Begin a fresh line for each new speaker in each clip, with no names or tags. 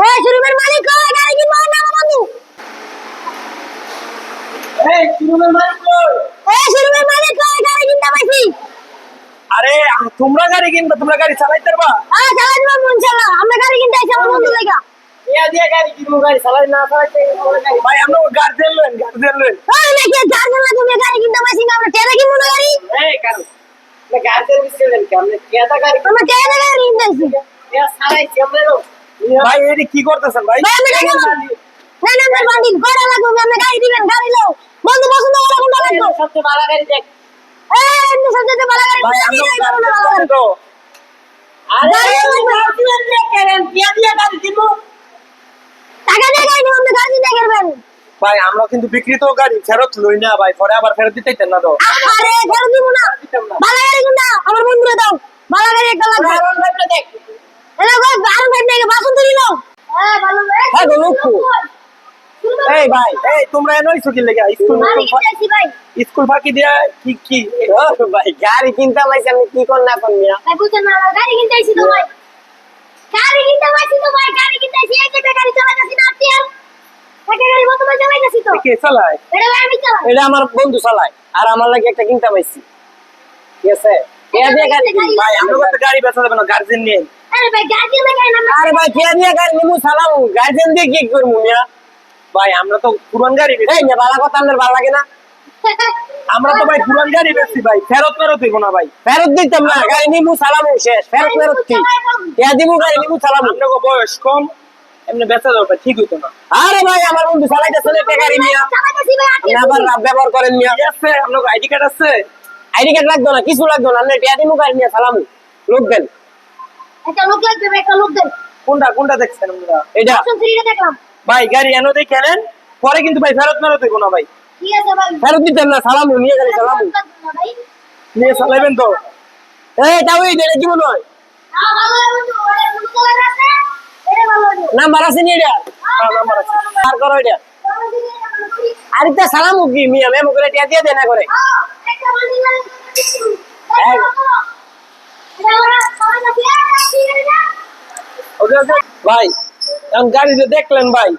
এই শোরুমের মালিক কই গাড়ি কিনবো না আমার বন্ধু?
এই শোরুমের মালিক কই?
এই শোরুমের মালিক কই গাড়ি কিনতে পাইছি।
আরে তোমরা গাড়ি কিনবে তোমরা গাড়ি চালাইতে পারবা?
হ্যাঁ চালাই দিব ইনশাআল্লাহ। আমরা গাড়ি কিনতে আইছি আমার বন্ধু লাগা।
ইয়া দিয়ে গাড়ি কিনবো গাড়ি চালাই না চালাইতে
ভাই আমরা গার্জেন লইন গার্জেন লইন
ওই নাকি জার্মান না তুমি গাড়ি কিনতে পাইছি না আমরা টেরে কিনবো না গাড়ি?
এই কারণ না সার্ভিস করেন কি আমরা কেদা গাড়ি
আমরা টেরে গাড়ি কিনতে আইছি
ইয়া চালাইছি আমরা
ভাই এটি কি করতেছেন ভাই?
না না বান্ডিল কয়টা লাগবে আমরা গাড়ি দিবেন গাড়ি লও বন্ধু পছন্দ করে কোনটা লাগবে।
সবচেয়ে ভালো গাড়ি দেখ।
এই এমনি সবচেয়ে ভালো গাড়ি
ভাই
কোনটা
আমরা
দিবেন, কোনটা ভালো
গার্জেন
গাড়ি?
তো
আরে
গাড়ি লাগবে।
কেন কিয়া দিয়ে গাড়ি কিনবো
টাকা দিয়ে গাড়ি নিবো, আপনি গাড়ি দিয়ে করবেন
ভাই আমরা কিন্তু বিক্রিত গাড়ি ফেরত লই না ভাই পরে আবার ফেরত দিতে না তো।
আরে ফেরত দিব না। ভালো গাড়ি কোনটা আমার বন্ধুরে দাও। ভালো গাড়ি একটা লাগবে।
দেখ।
নাকি বাসন তুলি নাও হ্যাঁ
হ্যাঁ, গো, লক্ষ্য। এই ভাই এই তোমরা এনো ইসু লেগে স্কুল
ভাই।
স্কুল ফাঁকি দিয়া কি কি
ভাই গাড়ি কিনতে পাইছি আমি কি কর না কর মিয়া?
ভাই বুঝছেন না আমার গাড়ি কিনতে আইছি তো ভাই। গাড়ি কিনতে পাইছি তো ভাই গাড়ি কিনতে আইছি এক একটা গাড়ি চালাইতাছি না আত্মীয়। একটা গাড়ি বর্তমানে চালাইতাছি তো।
কে চালায়?
এটা আমি চালাই।
এটা আমার বন্ধু চালায় আর আমার লাগে একটা কিনতে পাইছি। ঠিক আছে? দিয়ে গাড়ি কিনবো।
ভাই আমরা তো গাড়ি বেচা যাবে না গার্জেন নিয়ে।
আরে ভাই গাড়ি কিনলে গাড়ি নাম
আরে ভাই কেয়া দিয়ে গাড়ি নিমু চালামু গার্জেন দিয়ে কি করব মিয়া?
ভাই আমরা তো পুরান গাড়ি
এই না ভালো কথা আপনার ভালো লাগে না।
আমরা তো ভাই পুরান গাড়ি বেচছি ভাই। ফেরত ফেরত দিব না ভাই।
ফেরত দিতাম না। গাড়ি নিমু চালামু শেষ। ফেরত ফেরত কি? কেয়া দিমু গাড়ি নিমু চালামু
আমরা বয়স কম এমনি বেচা যাবে ঠিক হইতো না।
আরে ভাই আমার বন্ধু গাড়ি নিয়া।
আত্মীয়
আবার রাব ব্যবহার করেন
আছে আপনার আইডি কার্ড আছে?
আইডি কার্ড লাগতো না কিছু লাগতো না। আপনি টিয়া দিমু গাড়ি নিয়া চালামু লোক দেন।
একটা লোক লাগবে একটা লোক দেন
কোনটা কোনটা দেখছেন আমরা
এটা।
অপশন দেখলাম।
ভাই গাড়ি এনো নেন পরে কিন্তু ভাই ফেরত মেরত দিব না ভাই।
ঠিক আছে ভাই?
ফেরত দিতাম না চালামু নিয়ে গেলে
ভাই।
নিয়ে তো।
এই তাও এই কি মনে হয়? নাম্বার আছে নি এটা?
নাম্বার আছে।
আর করো এটা। আর এটা সালামু কি মিয়া? মেমো করে দিয়ে দেয় না করে।
ভাই, এখন গাড়ি দেখলেন ভাই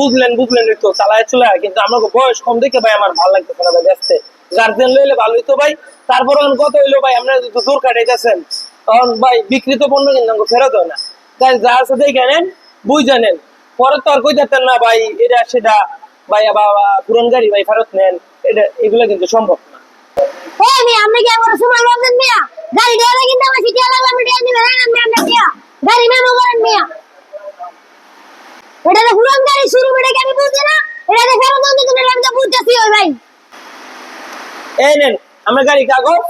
বুঝলেন বুঝলেন তো, চালায় চলে কিন্তু আমার বয়স কম দেখে ভাই আমার ভালো না ভাই গার্জেন লইলে ভালো হইতো ভাই। তারপর কত হইল ভাই, আপনারা যদি দূর কাটাইতেছেন, তখন ভাই পণ্য কিন্তু আমাকে ফেরত হয় না। তাই যা আছে দেখে নেন, বুঝ জানেন পরে তো আর কইতেন না ভাই, এটা সেটা, ভাই বাবা পুরন গাড়ি ভাই ফেরত নেন। এটা, এগুলো কিন্তু সম্ভব না।
কি লাগবে আমি মিয়া? গাড়ি মেমো করেন মিয়া এটা তো পুরান গাড়ি শুরু বেড়ে আমি বুঝছি না? এটা তো ফেরত দিতে তুমি আমি তো বুঝতেছি ওই ভাই।
এই নেন আমরা গাড়ি কাগজ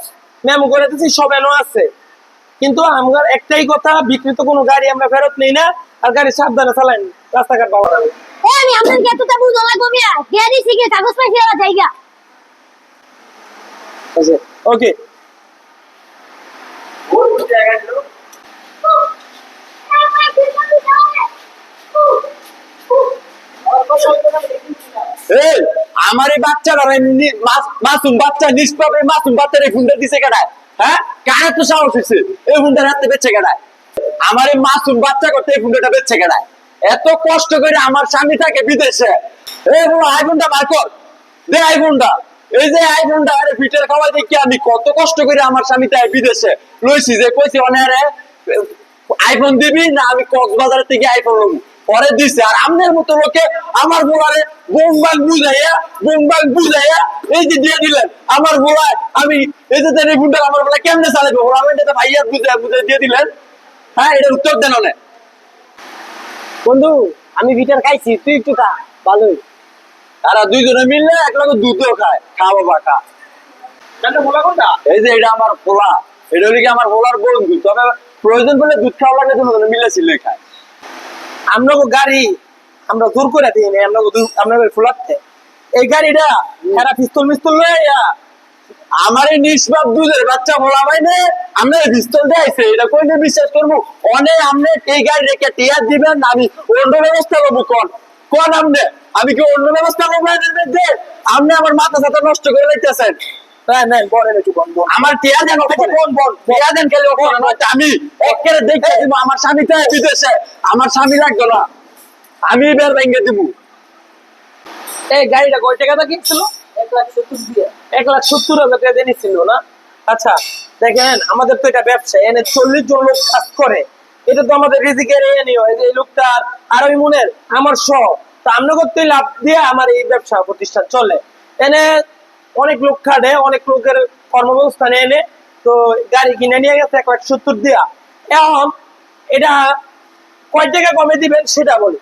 মেমো করে সব এনো আছে। কিন্তু আমার একটাই কথা বিক্রিত কোনো গাড়ি আমরা ফেরত নেই না আর গাড়ি সাবধানে চালাইন। রাস্তাঘাট পাওয়া যাবে
আমি আপনার কি এতটা বুঝো লাগবে মিয়া? গাড়ি শিখে কাগজ পাইছি ওরা জায়গা?
ওকে
আমার এই বাচ্চারা মাসুম বাচ্চা নিষ্পাপ এই মাসুম বাচ্চার এই ফোনটা দিছে কেডায়? হ্যাঁ? কার তো সাহস হয়েছে এই ফোনটা রাখতে বেচছে কেডায়? আমার এই মাসুম বাচ্চা করতে এই ফোনটা বেচছে কেডায়? এত কষ্ট করে আমার স্বামী থাকে বিদেশে। এই আইফোনটা বার কর। দে আইফোনটা এই যে আইফোনটা আরে পিঠের খাওয়াই দেখি আমি কত কষ্ট করে আমার স্বামী তাই বিদেশে। লইছি যে কইছি, অনারে, আইফোন দিবি না আমি কক্সবাজার থেকে আইফোন লব? পরে দিছে। আর আমনের মতো লোকে আমার বোলারে বোমবাগ বুঝাইয়া বোমবাগ বুঝাইয়া এই যে দিয়ে দিলেন আমার বোলায় আমি এই যে টেলিফোনটা আমার বলা কেমনে চালাবে ওরা আমি এটা ভাইয়া বুঝাই বুঝাই দিয়ে দিলেন। হ্যাঁ এটা উত্তর দেন অনেক।
বন্ধু আমি ভিটার খাইছি তুই একটু খা ভালোই।
তারা দুইজনে মিললে এক লগে দুধও খায় খা বাবা খা।
গানটা বলা কোনটা
এই যে এটা আমার পোলা এটা হলে কি আমার পোলার বন্ধু। তবে প্রয়োজন পড়লে দুধ খাওয়া লাগে দুজনে মিলে ছিলে খায়।
আমরা গাড়ি আমরা দূর করে দিই না আমরা আমরা ফুলাতে এই গাড়িটা এরা পিস্তল মিস্তল
আমার এই নিষ্পাপ দুধের বাচ্চা বলা মানে আমরা পিস্তল দিয়ে এটা কইলে বিশ্বাস করব? অনেক আমনে এই গাড়ি রেখে টিয়ার দিবেন আমি অন্য ব্যবস্থা করব কোন? কোন আমনে? আমি কি অন্য ব্যবস্থা করব আপনি আমার মাথা সাথে নষ্ট করে লাইতেছেন আমার টিয়া দেন টিয়া দেন খেলে আমি একেবারে দেখে দিব আমার স্বামী বিদেশে আমার স্বামী লাগতো না। আমি বের ভেঙে দিব।
এই গাড়িটা কয় টাকা কিনছিল? এক লাখ সত্তর দিয়ে। এক লাখ সত্তর হাজার টাকা দিয়ে নিচ্ছিল না। আচ্ছা দেখেন আমাদের তো এটা ব্যবসা। এনে চল্লিশ জন লোক কাজ করে। এটা তো আমাদের রিজিকের এ নিয়ে হয়। যে এই লোকটার আর ওই মনের আমার সহ তা আমরা করতে লাভ দিয়ে আমার এই ব্যবসা প্রতিষ্ঠান চলে। এনে অনেক লোক খাটে, অনেক লোকের কর্মব্যবস্থানে এনে তো গাড়ি কিনে নিয়ে গেছে এক লাখ সত্তর দিয়া। এখন এটা কয় টাকা কমে দিবেন সেটা বলি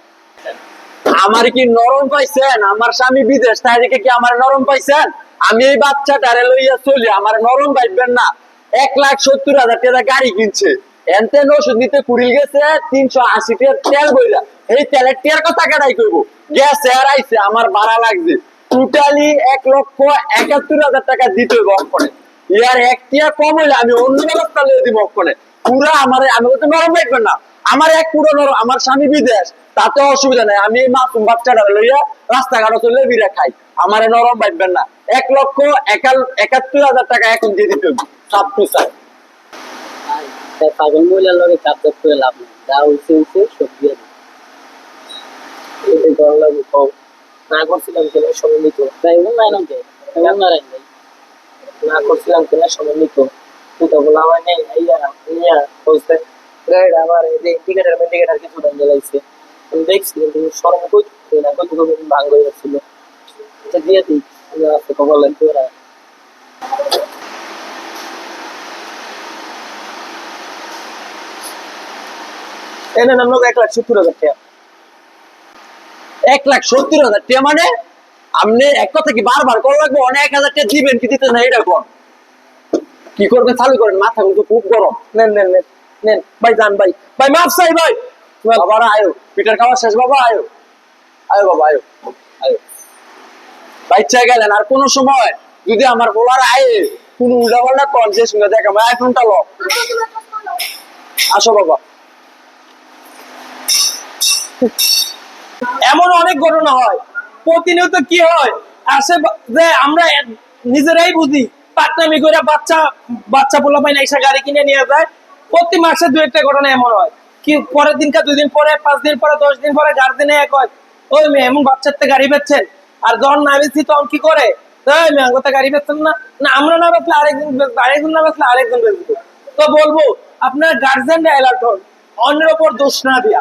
আমার কি নরম পাইছেন? আমার স্বামী বিদেশ, তাই দেখে কি আমার নরম পাইছেন? আমি এই বাচ্চাটারে লইয়া চলি, আমার নরম পাইবেন না। এক লাখ সত্তর হাজার টাকা গাড়ি কিনছে। এনতেন ওষুধ নিতে কুড়িল গেছে, তিনশো আশি টাকা তেল বইলা। এই তেলের টিয়ার কথা কেটাই করব গ্যাস এর আইছে, আমার ভাড়া লাগছে। টোটালি এক লক্ষ একাত্তর হাজার টাকা দিতে হবে অক্ষণে ইয়ার এক টিয়া কম হইলে আমি অন্য ব্যবস্থা লইয়ে দিব অক্ষণে পুরা আমার, আমি তো নরম পাইবেন না। আমার এক পুরো নরম, আমার স্বামী বিদেশ, তাতে অসুবিধা নাই। আমি এই মাসুম বাচ্চাটা লইয়া রাস্তাঘাটে চলে বিরে খাই। আমার নরম পাইবেন না। এক লক্ষ একাত্তর হাজার টাকা এখন দিয়ে দিতে হবে। সব টুসার
তাই পাগল মহিলার লগে কাপড় করে লাভ নেই। যা হইছে হইছে, সব না করছিলাম কেন নাই না করছিলাম নিত। তুই তো বলা হয় নাই গাড়িটা আমার এই ইন্ডিকেটার কিছু ভেঙে লাগছে আমি দেখছি, কিন্তু কই না ভাঙ হয়ে এটা দিয়ে দিই আছে কবল লাগবে ওরা।
এনে নাম লোক এক লাখ সত্তর
এক লাখ সত্তর হাজার টাকা মানে আপনি এক কথা কি বারবার করা লাগবে? অনেক হাজার টাকা দিবেন কি দিতে না এটা কোন কি করবেন? চালু করেন মাথা কিন্তু খুব গরম।
নেন নেন নেন নেন। ভাই যান ভাই। ভাই মাফ চাই ভাই।
বাবা আয়ো। পিটার খাওয়া শেষ বাবা আয়ো। আয়ো বাবা আয়ো। আয়ো। বাচ্চা গেলেন আর কোন সময় যদি আমার বলার আয়ে কোন উল্টা পাল্টা কন যে শুনে দেখা ভাই আইফোনটা লো আসো বাবা।
এমন অনেক ঘটনা হয়। প্রতিনিয়ত কি হয়, আসে যে আমরা নিজেরাই বুঝি, পাটনামি করে বাচ্চা বাচ্চা পোলা পাই এসে গাড়ি কিনে নিয়ে যায়। প্রতি মাসে দু একটা ঘটনা এমন হয়। কি পরের দিনকার দুই দিন পরে, পাঁচ দিন পরে, দশ দিন পরে গার্জেনে এক হয়। ওই মেয়ে এমন বাচ্চার থেকে গাড়ি বেচছেন আর যখন না বেচছি তখন কি করে? ওই মেয়ে কথা গাড়ি বেচছেন না। না, আমরা না বেচলে আরেকজন আরেকজন না বেচলে আরেকজন বেচবো। তো বলব, আপনার গার্জেনরা অ্যালার্ট হন। অন্যের ওপর দোষ না দিয়া।